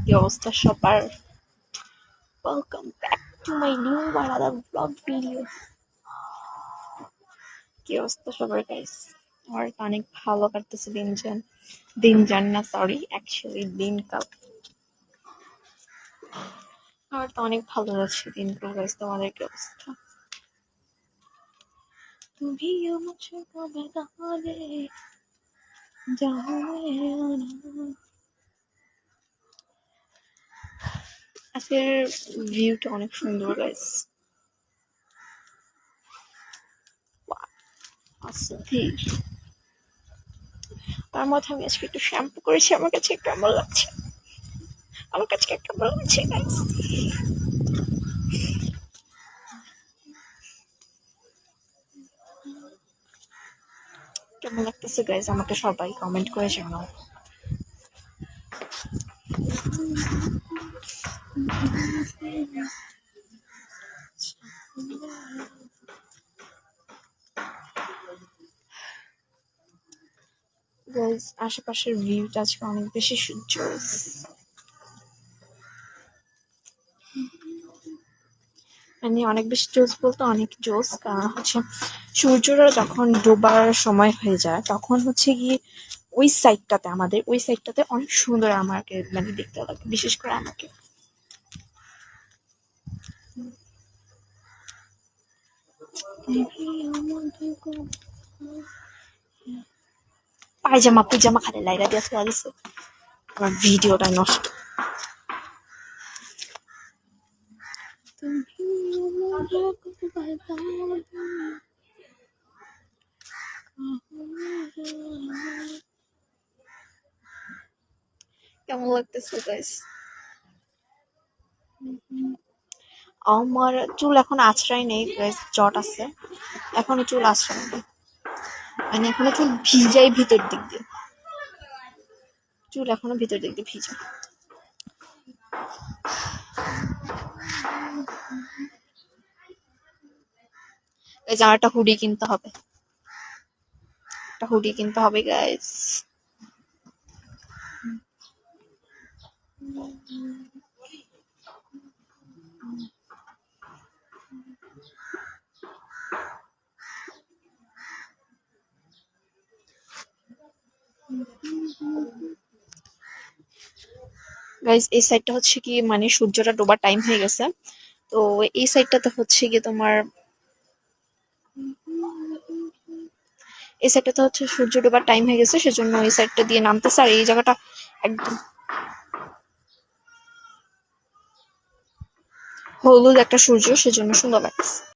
কি অবস্থা সবার? Welcome back to my new আলাদা ব্লগ ভিডিও কি অবস্থা সবার গাইস আমার অনেক ভালো কাটতেছে দিন যান দিন যান না সরি অ্যাকচুয়ালি দিনকাল আমার তো অনেক ভালো লাগছে দিনকাল গাইস তোমাদের কি অবস্থা? তুমি মুঝকো বতা দে যাও আজকের ভিউটা অনেক সুন্দর গাইস অস্থির তার মধ্যে আমি আজকে একটু শ্যাম্পু করেছি, আমার কাছে কেমন লাগছে? আমার কাছে কেমন লাগছে গাইস কেমন লাগতেছে গাইস আমাকে সবাই কমেন্ট করে জানাও। আশেপাশের ভিউটা আজকে অনেক বেশি সূর্য। মানে অনেক বেশি জোস বলতে অনেক জোস কারণ হচ্ছে সূর্যটা যখন ডোবার সময় হয়ে যায়, তখন হচ্ছে গিয়ে ওই সাইডটাতে আমাদের, ওই সাইডটাতে অনেক সুন্দর আমাকে মানে দেখতে লাগে, বিশেষ করে আমাকে। পায়জামা পুজামা খালি লাইরা দিয়ে ফেলা দিছে আমার ভিডিওটা নষ্ট তুমি আমাকে বাধা কেমন লাগতেছে গাইস আমার চুল এখন আছড়াই নেই জট আছে। এখনও চুল আছড়াই নেই। মানে এখনও চুল ভিজাই ভিতর দিক দিয়ে। চুল এখনও ভিতর দিক দিয়ে ভিজা। এই আমার একটা হুডি কিনতে হবে। একটা হুডি কিনতে হবে গাইস গাইস এই সাইডটা হচ্ছে কি মানে সূর্যটা ডোবার টাইম হয়ে গেছে। তো এই সাইডটাতে হচ্ছে গিয়ে তোমার, এই সাইডটাতে হচ্ছে সূর্য ডোবার টাইম হয়ে গেছে, সেজন্য এই সাইডটা দিয়ে নামতেছে। আর এই জায়গাটা একদম হলুদ একটা সূর্য, সেজন্য সুন্দর লাগছে